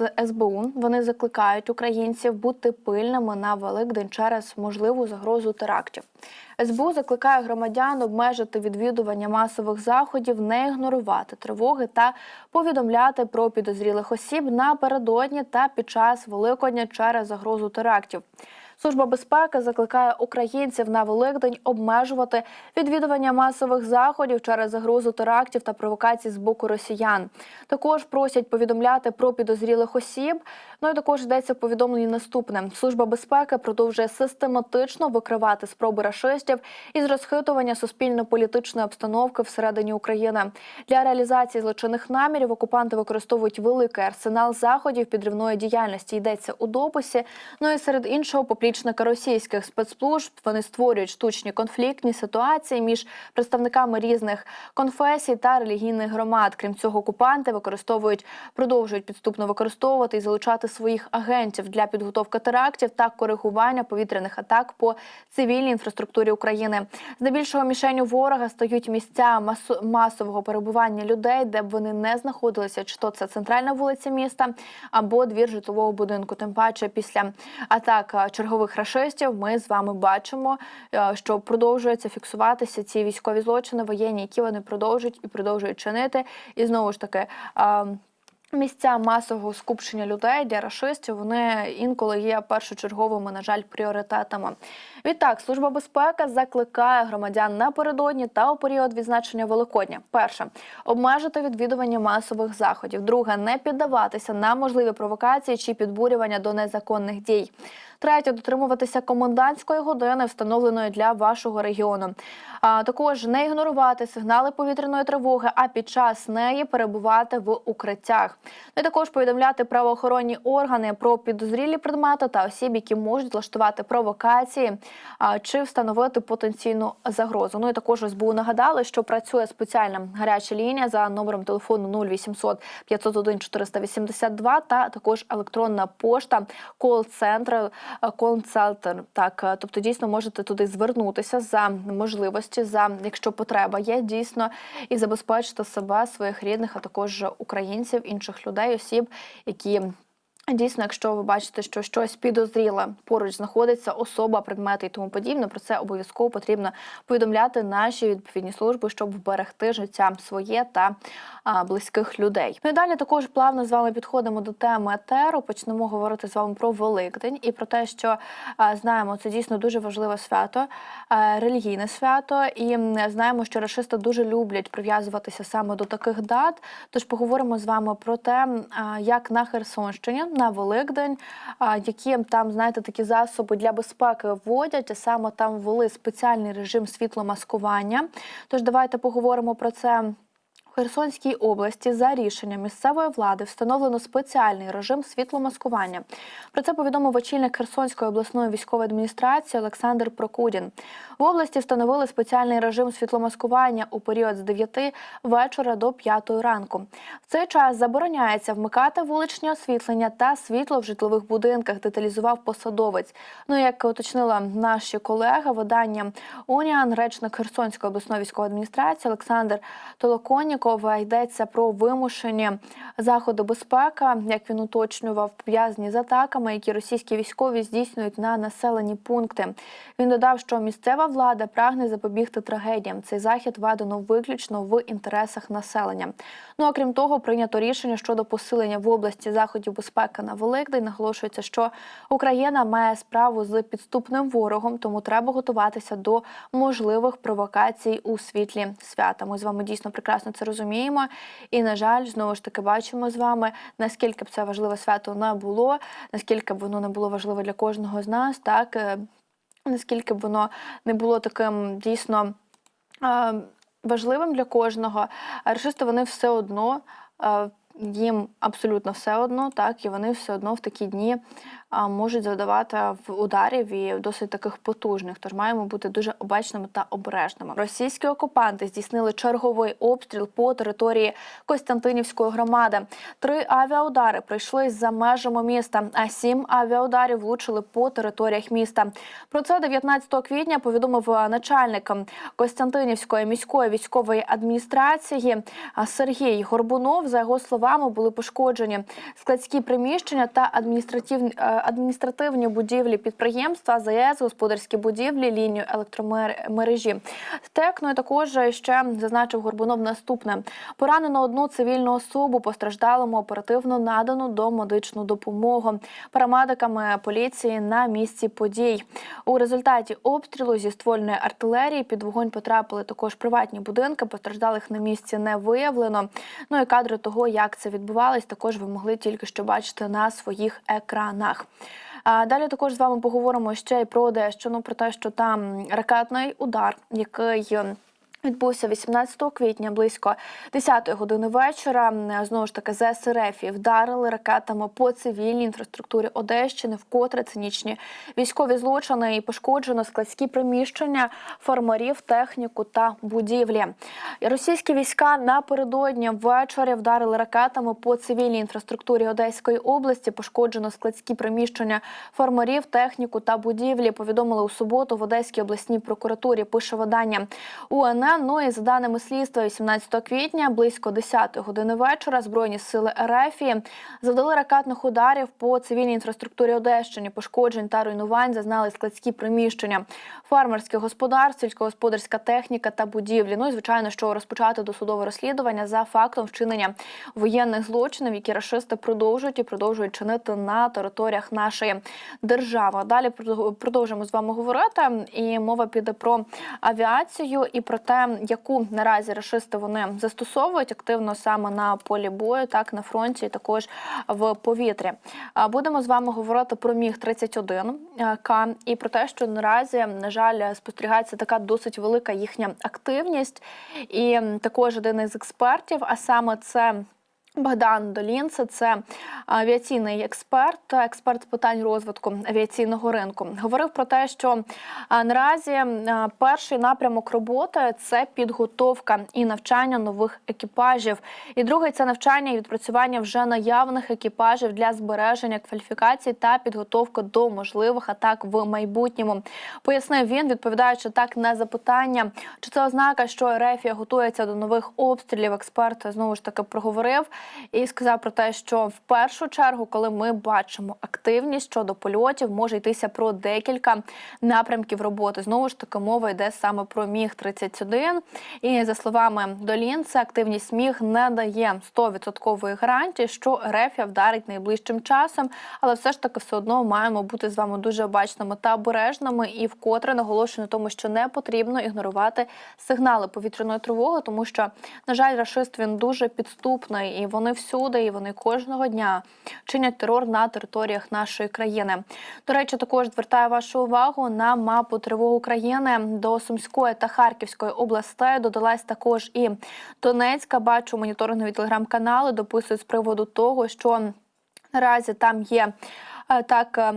З СБУ вони закликають українців бути пильними на Великдень через можливу загрозу терактів. СБУ закликає громадян обмежити відвідування масових заходів, не ігнорувати тривоги та повідомляти про підозрілих осіб напередодні та під час Великодня через загрозу терактів. Служба безпеки закликає українців на Великдень обмежувати відвідування масових заходів через загрозу терактів та провокацій з боку росіян. Також просять повідомляти про підозрілих осіб. Ну і також йдеться в повідомленні наступне: служба безпеки продовжує систематично викривати спроби рашистів із розхитування суспільно-політичної обстановки всередині України. Для реалізації злочинних намірів окупанти використовують великий арсенал заходів підривної діяльності. Йдеться у дописі. Ну і серед іншого, поплічника російських спецслужб вони створюють штучні конфліктні ситуації між представниками різних конфесій та релігійних громад. Крім цього, окупанти використовують, продовжують підступно використовувати і залучати своїх агентів для підготовки терактів та коригування повітряних атак по цивільній інфраструктурі України. Здебільшого мішенню ворога стають місця масо- масового перебування людей, де б вони не знаходилися, чи то це центральна вулиця міста або двір житлового будинку. Тим паче після атак чергових рашистів ми з вами бачимо, е, що продовжується фіксуватися ці військові злочини воєнні, які вони продовжують і продовжують чинити. І знову ж таки. Місця масового скупчення людей для рашистів вони інколи є першочерговими, на жаль, пріоритетами. Відтак, служба безпеки закликає громадян напередодні та у період відзначення Великодня. Перше обмежити відвідування масових заходів. Друге не піддаватися на можливі провокації чи підбурювання до незаконних дій. Третє дотримуватися комендантської години, встановленої для вашого регіону. А також не ігнорувати сигнали повітряної тривоги, а під час неї перебувати в укриттях. Ну і також повідомляти правоохоронні органи про підозрілі предмети та осіб, які можуть влаштувати провокації чи встановити потенційну загрозу. Ну і також СБУ нагадали, що працює спеціальна гаряча лінія за номером телефону 0800 501 482 та також електронна пошта кол-центр консалтер. Так, е, тобто дійсно можете туди звернутися за можливості, за якщо потреба є дійсно, і забезпечити себе, своїх рідних, а також українців, інших людей, осіб, які. Дійсно, якщо ви бачите, що щось підозріле поруч знаходиться, особа, предмети і тому подібне, про це обов'язково потрібно повідомляти наші відповідні служби, щоб вберегти життя своє та а, близьких людей. Ну і далі також плавно з вами підходимо до теми етеру. Почнемо говорити з вами про Великдень і про те, що а, знаємо, це дійсно дуже важливе свято, а, релігійне свято, і знаємо, що рашисти дуже люблять прив'язуватися саме до таких дат. Тож поговоримо з вами про те, а, як на Херсонщині на Великдень, які там знаєте такі засоби для безпеки вводять, а саме там ввели спеціальний режим світломаскування. Тож давайте поговоримо про це. Херсонській області за рішенням місцевої влади встановлено спеціальний режим світломаскування. Про це повідомив очільник Херсонської обласної військової адміністрації Олександр Прокудін. В області встановили спеціальний режим світломаскування у період з 9 вечора до 5 ранку. В цей час забороняється вмикати вуличні освітлення та світло в житлових будинках. Деталізував посадовець. Ну як уточнила наші колеги, видання Уніан, речник Херсонської обласної військової адміністрації Олександр Толоконіков йдеться про вимушені заходи безпеки, як він уточнював, пов'язані з атаками, які російські військові здійснюють на населені пункти. Він додав, що місцева влада прагне запобігти трагедіям. Цей захід введено виключно в інтересах населення. Ну а крім того, прийнято рішення щодо посилення в області заходів безпеки на Великдень. Наголошується, що Україна має справу з підступним ворогом, тому треба готуватися до можливих провокацій у світлі свята. Ми з вами дійсно прекрасно це розуміємо. І на жаль, знову ж таки бачимо з вами, наскільки б це важливе свято не було, наскільки б воно не було важливе для кожного з нас, так е, наскільки б воно не було таким дійсно е, важливим для кожного, рашисти вони все одно. Їм абсолютно все одно, так і вони все одно в такі дні можуть завдавати в ударів і досить таких потужних. Тож маємо бути дуже обачними та обережними. Російські окупанти здійснили черговий обстріл по території Костянтинівської громади. Три авіаудари прийшли за межами міста, а сім авіаударів влучили по територіях міста. Про це 19 квітня повідомив е, начальник Костянтинівської міської військової адміністрації Сергій Горбунов. За його словами. Словами, були пошкоджені складські приміщення та адміністративні е, адміністративні будівлі підприємства, ЗАЕС, господарські будівлі, лінію електромережі. ТЕК, ну і також ще зазначив Горбунов наступне: поранено одну цивільну особу, постраждалому оперативно надано до медичну допомогу парамедиками поліції на місці подій. У результаті обстрілу зі ствольної артилерії під вогонь потрапили також приватні будинки. Постраждалих на місці не виявлено. Ну і кадри того, як це відбувалось, також ви могли тільки що бачити на своїх екранах. А далі також з вами поговоримо ще й про дещо ну, про те, що там ракетний удар, який. Відбувся 18 квітня близько 10 години вечора. Знову ж таки, ЗС РФ вдарили ракетами по цивільній інфраструктурі Одещини, вкотре цинічні військові злочини і пошкоджено складські приміщення фармерів, техніку та будівлі. Російські війська напередодні ввечері вдарили ракетами по цивільній інфраструктурі Одеської області. Пошкоджено складські приміщення фармерів, техніку та будівлі. Повідомили у суботу в Одеській обласній прокуратурі. Пише видання УНН. Ну і за даними слідства, 18 квітня, близько 10 години вечора, збройні сили РФ завдали ракетних ударів по цивільній інфраструктурі Одещини. Пошкоджень та руйнувань зазнали складські приміщення, фермерське господарство, сільськогосподарська техніка та будівлі. Ну і звичайно, що розпочати досудове розслідування за фактом вчинення воєнних злочинів, які рашисти продовжують і продовжують чинити на територіях нашої держави. Далі продовжимо з вами говорити. І мова піде про авіацію і про те, яку наразі рашисти вони застосовують активно саме на полі бою, так на фронті, і також в повітрі. Будемо з вами говорити про міг 31 К і про те, що наразі на жаль спостерігається така досить велика їхня активність, і також один із експертів, а саме це. Богдан Долінце це авіаційний експерт, експерт з питань розвитку авіаційного ринку. Говорив про те, що наразі перший напрямок роботи це підготовка і навчання нових екіпажів. І другий це навчання і відпрацювання вже наявних екіпажів для збереження кваліфікацій та підготовки до можливих атак в майбутньому. Пояснив він, відповідаючи так на запитання, чи це ознака, що Рефія готується до нових обстрілів. Експерт знову ж таки проговорив і сказав про те, що в першу чергу, коли ми бачимо активність щодо польотів, може йтися про декілька напрямків роботи. Знову ж таки, мова йде саме про міг 31 І за словами Долінця, активність міг не дає 100% гарантії, що Рефія вдарить найближчим часом, але все ж таки все одно маємо бути з вами дуже обачними та обережними. І вкотре наголошую на тому, що не потрібно ігнорувати сигнали повітряної тривоги, тому що на жаль, рашист він дуже підступний і вони всюди, і вони кожного дня чинять терор на територіях нашої країни. До речі, також звертаю вашу увагу на мапу тривог України до Сумської та Харківської областей. Додалась також і Донецька. Бачу моніторингові телеграм-канали дописують з приводу того, що наразі там є. Е, Так, е,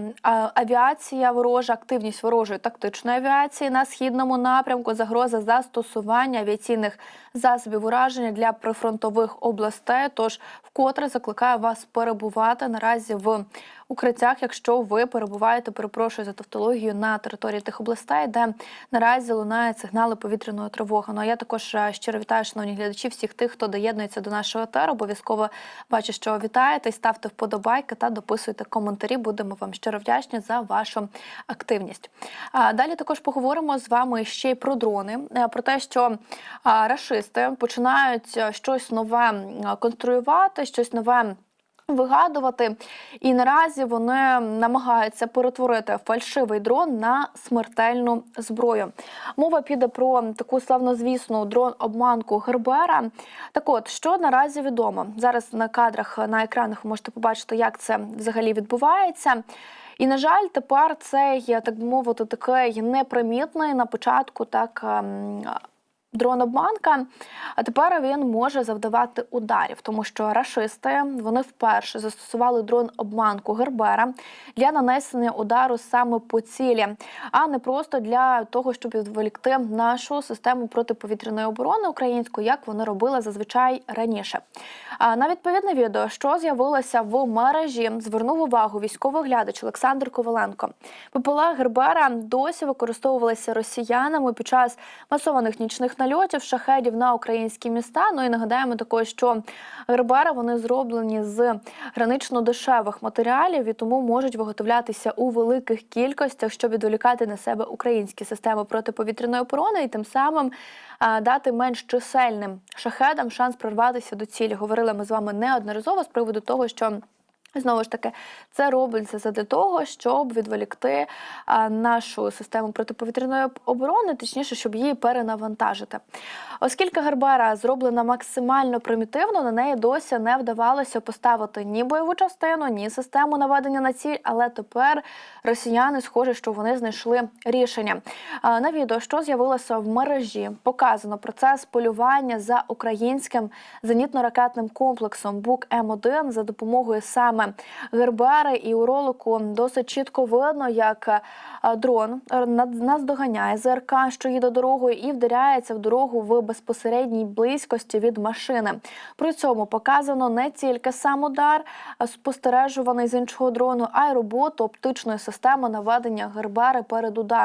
авіація ворожа, активність ворожої тактичної авіації на східному напрямку, загроза застосування авіаційних засобів ураження для прифронтових областей. Тож вкотре закликаю вас перебувати наразі в укриттях, якщо ви перебуваєте, перепрошую за тавтологію на території тих областей, де наразі лунають сигнали повітряної тривоги. Ну а я також е, щиро вітаю, шановні глядачі, всіх тих, хто доєднується до нашого етеру. Обов'язково бачу, що вітаєте, ставте вподобайки та дописуйте коментарі. Будемо вам щиро вдячні за вашу активність. Далі також поговоримо з вами ще й про дрони, е, про те, що рашисти починають е, щось нове конструювати, щось нове. Вигадувати, і наразі вони намагаються перетворити фальшивий дрон на смертельну зброю. Мова піде про таку славнозвісну дрон-обманку Гербера. Так от, що наразі відомо зараз на кадрах на екранах ви можете побачити, як це взагалі відбувається. І на жаль, тепер цей, так би мовити, такий непримітний на початку так. Дрон-обманка, а тепер він може завдавати ударів, тому що рашисти вони вперше застосували дрон-обманку Гербера для нанесення удару саме по цілі, а не просто для того, щоб відволікти нашу систему протиповітряної оборони українську, як вони робили зазвичай раніше. А на відповідне відео, що з'явилося в мережі, звернув увагу військовий глядач Олександр Коваленко. ППЛА Гербера досі використовувалися росіянами під час масованих нічних нальотів шахедів на українські міста. Ну і нагадаємо також, що гербери вони зроблені з гранично дешевих матеріалів і тому можуть виготовлятися у великих кількостях, щоб відволікати на себе українські системи протиповітряної оборони і тим самим дати менш чисельним шахедам шанс прорватися до цілі. Говорили ми з вами неодноразово з приводу того, що. Знову ж таки, це робиться задля того, щоб відволікти нашу систему протиповітряної оборони, точніше, щоб її перенавантажити. Оскільки Гербера зроблена максимально примітивно, на неї досі не вдавалося поставити ні бойову частину, ні систему наведення на ціль. Але тепер росіяни схоже, що вони знайшли рішення. На відео, що з'явилося в мережі, показано процес полювання за українським зенітно-ракетним комплексом Бук М1 за допомогою саме Гербери. І у ролику досить чітко видно, як е, дрон е, наздоганяє ЗРК, що їде дорогою, і вдаряється в дорогу в безпосередній близькості від машини. При цьому показано не тільки сам удар, спостережуваний з іншого дрону, а й роботу оптичної системи наведення Гербери перед ударом.